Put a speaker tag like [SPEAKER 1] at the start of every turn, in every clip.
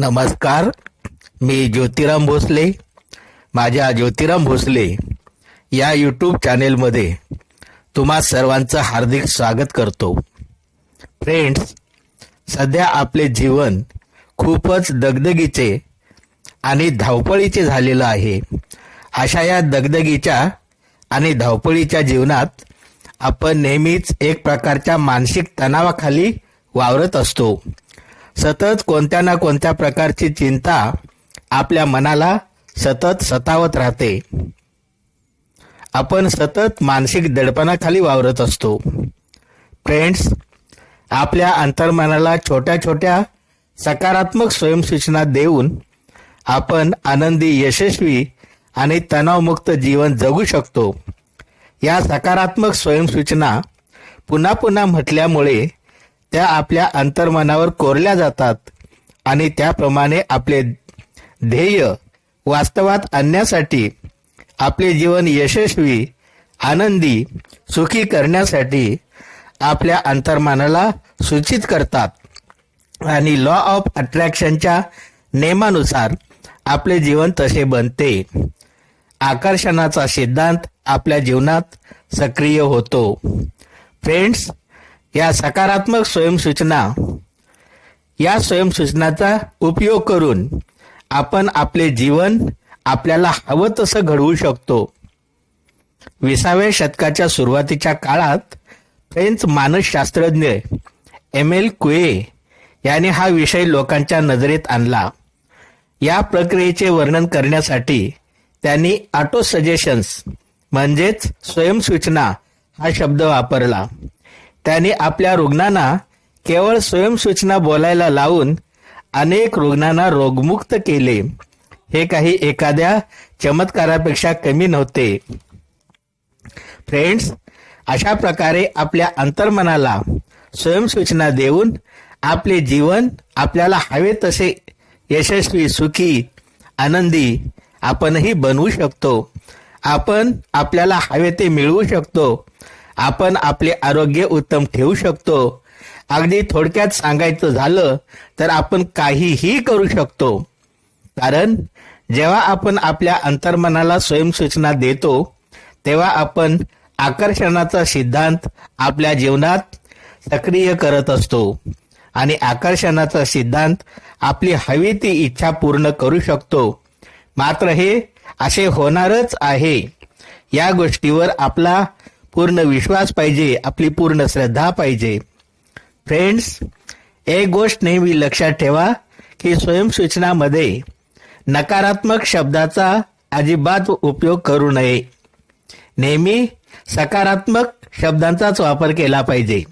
[SPEAKER 1] नमस्कार मी ज्योतिराम भोसले माझ्या ज्योतिराम भोसले या यूट्यूब चॅनेलमध्ये तुम्हा सर्वांचं हार्दिक स्वागत करतो. फ्रेंड्स सध्या आपले जीवन खूपच दगदगीचे आणि धावपळीचे झालेलं आहे. अशा या दगदगीच्या आणि धावपळीच्या जीवनात आपण नेहमीच एक प्रकारच्या मानसिक तणावाखाली वावरत असतो. सतत कोणत्या ना कोणत्या प्रकारची चिंता आपल्या मनाला सतत सतावत राहते. आपण सतत मानसिक दडपणाखाली वावरत असतो. फ्रेंड्स आपल्या अंतर्मनाला छोट्या छोट्या सकारात्मक स्वयंसूचना देऊन आपण आनंदी यशस्वी आणि तणावमुक्त जीवन जगू शकतो. या सकारात्मक स्वयंसूचना पुन्हा पुन्हा म्हटल्यामुळे त्या आपल्या अंतर्मनावर कोरल्या जातात आणि त्याप्रमाणे आपले ध्येय वास्तवात आणण्यासाठी आपले जीवन यशस्वी आनंदी सुखी करण्यासाठी आपल्या अंतर्मनाला सूचित करतात. आणि लॉ ऑफ अट्रॅक्शनच्या नियमानुसार आपले जीवन तसे बनते. आकर्षणाचा सिद्धांत आपल्या जीवनात सक्रिय होतो. फ्रेंड्स या सकारात्मक स्वयंसूचना या स्वयंसूचनाचा उपयोग करून आपण आपले जीवन आपल्याला हवं तसं घडवू शकतो. विसाव्या शतकाच्या सुरुवातीच्या काळात फ्रेंच मानसशास्त्रज्ञ एम एल कुए याने हा विषय लोकांच्या नजरेत आणला. या प्रक्रियेचे वर्णन करण्यासाठी त्यांनी ऑटो सजेशन्स म्हणजेच स्वयंसूचना हा शब्द वापरला. त्यांनी आपल्या रुग्णांना केवळ स्वयंसूचना बोलायला लावून अनेक रुग्णांना रोगमुक्त केले. हे काही एखाद्या चमत्कारापेक्षा कमी नव्हते. फ्रेंड्स अशा प्रकारे आपल्या अंतर्मनाला स्वयंसूचना देऊन आपले जीवन आपल्याला हवे तसे यशस्वी सुखी आनंदी आपणही बनवू शकतो. आपण आपल्याला हवे ते मिळवू शकतो. आपण आपले आरोग्य उत्तम ठेवू शकतो. अगदी थोडक्यात सांगायचं झालं तर आपण काहीही करू शकतो. कारण जेव्हा आपण आपल्या अंतर्मनाला स्वयंसूचना देतो तेव्हा आपण आकर्षणाचा सिद्धांत आपल्या जीवनात सक्रिय करत असतो आणि आकर्षणाचा सिद्धांत आपली हवी ती इच्छा पूर्ण करू शकतो. मात्र हे असे होणारच आहे. या गोष्टीवर आपला पूर्ण विश्वास पाहिजे आपली पूर्ण श्रद्धा पाहिजे. फ्रेंड्स एक गोष्ट नेहमी लक्षात ठेवा की स्वयंसूचनामध्ये नकारात्मक शब्दाचा अजिबात उपयोग करू नये. नेहमी सकारात्मक शब्दांचाच वापर केला पाहिजे.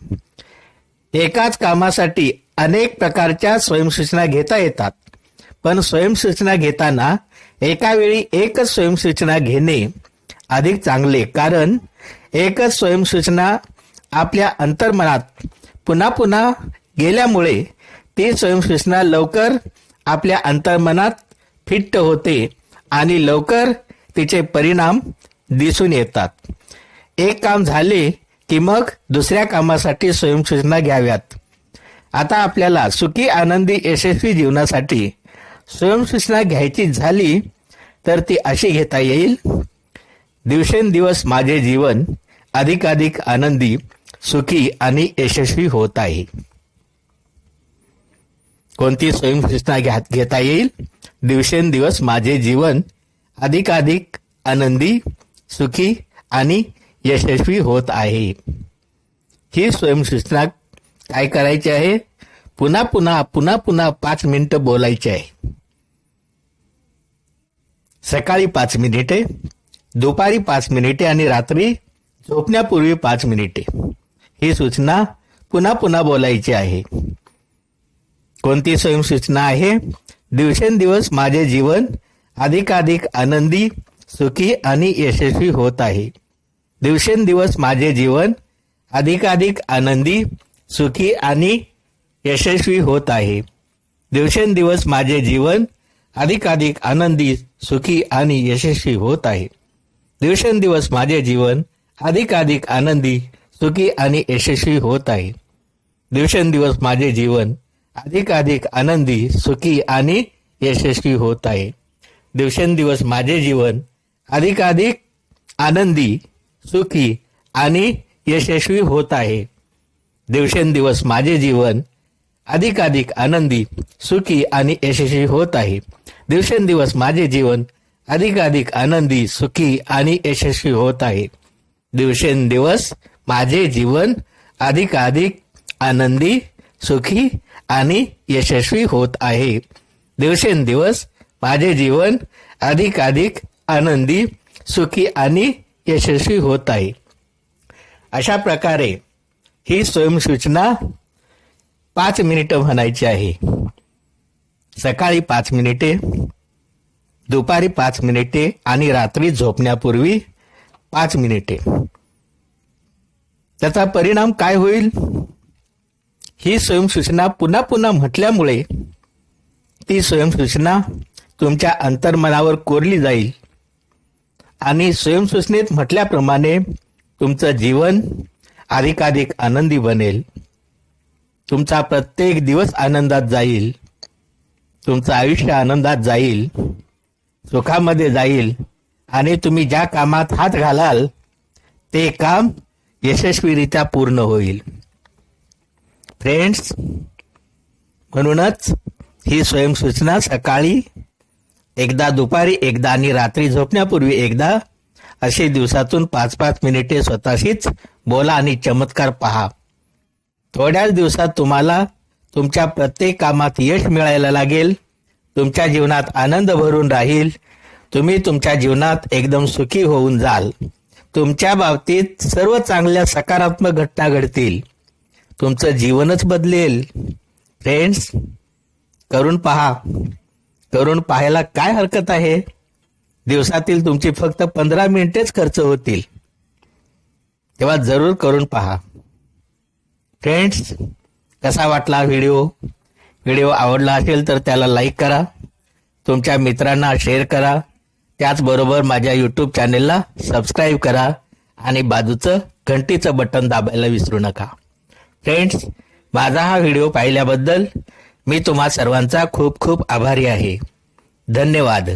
[SPEAKER 1] एकाच कामासाठी अनेक प्रकारच्या स्वयंसूचना घेता येतात. पण स्वयंसूचना घेताना एका वेळी एकच स्वयंसूचना घेणे अधिक चांगले. कारण एकच स्वयंसूचना आपल्या अंतर्मनात पुन्हा पुन्हा गेल्यामुळे ती स्वयंसूचना लवकर आपल्या अंतर्मनात फिट्ट होते आणि लवकर तिचे परिणाम दिसून येतात. एक काम झाले की मग दुसऱ्या कामासाठी स्वयंसूचना घ्याव्यात. आता आपल्याला सुखी आनंदी यशस्वी जीवनासाठी स्वयंसूचना घ्यायची झाली तर ती अशी घेता येईल दिवसेंदिवस माझे जीवन अधिकाधिक आनंदी सुखी आणि यशस्वी होत आहे. कोणती स्वयंसूचना घ्या घेता येईल? दिवसेंदिवस माझे जीवन अधिकाधिक आनंदी सुखी आणि यशस्वी होत आहे. ही स्वयंसूचना काय करायची आहे? पुन्हा पुन्हा पुन्हा पुन्हा पाच मिनिटं बोलायची आहे. सकाळी पाच मिनिटे दुपारी पाच मिनिटे आणि रात्री झोपण्यापूर्वी पाच मिनिटे. ही सूचना पुन्हा पुन्हा बोलायची आहे. कोणती स्वयंसूचना आहे? दिवसेंदिवस माझे जीवन अधिकाधिक आनंदी सुखी आणि यशस्वी होत आहे. दिवसेंदिवस माझे जीवन अधिकाधिक आनंदी सुखी आणि यशस्वी होत आहे. दिवसेंदिवस माझे जीवन अधिकाधिक आनंदी सुखी आणि यशस्वी होत आहे. दिवसेंदिवस माझे जीवन अधिकाधिक आनंदी सुखी आणि यशस्वी होत आहे. दिवसेंदिवस माझे जीवन अधिकाधिक आनंदी सुखी आणि यशस्वी होत आहे. दिवसेंदिवस माझे जीवन अधिकाधिक आनंदी सुखी आणि यशस्वी होत आहे. दिवसेंदिवस माझे जीवन अधिकाधिक आनंदी सुखी आणि यशस्वी होत आहे. दिवसेंदिवस माझे जीवन अधिकाधिक आनंदी सुखी आणि यशस्वी होत आहे. दिवसेंदिवस माझे जीवन अधिकाधिक आनंदी सुखी आणि यशस्वी होत आहे. दिवसेंदिवस माझे जीवन अधिकाधिक आनंदी सुखी आणि यशस्वी होत आहे. अशा प्रकारे ही स्वयंसूचना पाच मिनिटं म्हणायची आहे. सकाळी पाच मिनिटे दुपारी पाच मिनिटे आणि रात्री झोपण्यापूर्वी पाच मिनिटे. त्याचा परिणाम काय होईल? ही स्वयंसूचना पुन्हा पुन्हा म्हटल्यामुळे ती स्वयंसूचना तुमच्या अंतर्मनावर कोरली जाईल. आणि स्वयंसूचनेत म्हटल्याप्रमाणे तुमचं जीवन अधिकाधिक आनंदी बनेल. तुमचा प्रत्येक दिवस आनंदात जाईल. तुमचं आयुष्य आनंदात जाईल. सुखामध्ये जाईल आणि तुम्ही ज्या कामात हात घालाल ते काम यशस्वीरित्या पूर्ण होईल. फ्रेंड्स म्हणूनच ही स्वयंसूचना सकाळी एकदा दुपारी एकदा आणि रात्री झोपण्यापूर्वी एकदा असे दिवसातून पाच पाच मिनिटे स्वतःशीच बोला आणि चमत्कार पहा. थोड्याच दिवसात तुम्हाला तुमच्या प्रत्येक कामात यश मिळायला लागेल. तुमच्या जीवनात आनंद भरून राहील. तुम्ही तुमच्या जीवनात एकदम सुखी होऊन जाल. तुमच्या बाबतीत सर्व चांगल्या सकारात्मक घटना घडतील. तुमचं जीवनच बदलेल. फ्रेंड्स करून पहा. करून पाहायला काय हरकत आहे? दिवसातील तुमची फक्त पंधरा मिनिटेच खर्च होतील. तेव्हा जरूर करून पहा. फ्रेंड्स कसा वाटला व्हिडिओ? व्हिडिओ आवडला असेल तर त्याला लाईक करा. तुमच्या मित्रांना शेअर करा. त्याचबरोबर माझ्या यूट्यूब चॅनेलला सबस्क्राईब करा. आणि बाजूचं घंटीचं बटन दाबायला विसरू नका. फ्रेंड्स माझा हा व्हिडिओ पाहिल्याबद्दल मी तुम्हा सर्वांचा खूप खूप आभारी आहे. धन्यवाद.